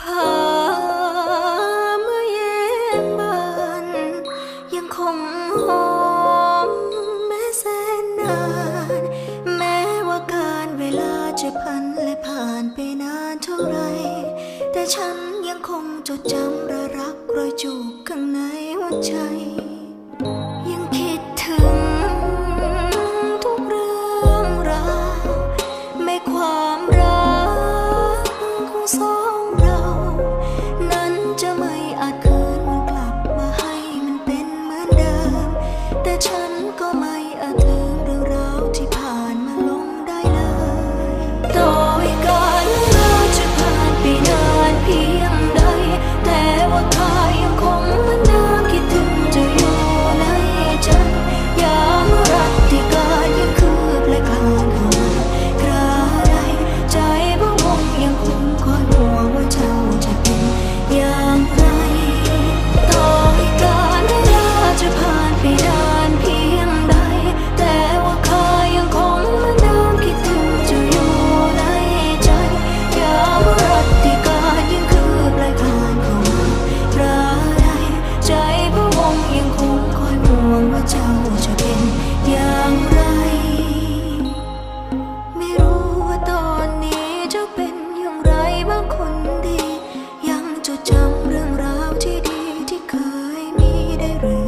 ผาเมื่อเย็นบานยังคงหอมแม้แสนนาน แม้ว่าการเวลาจะพันและผ่านไปนานเท่าไร แต่ฉันยังคงจดจำระรักรอยจูบข้างในหัวใจ eres.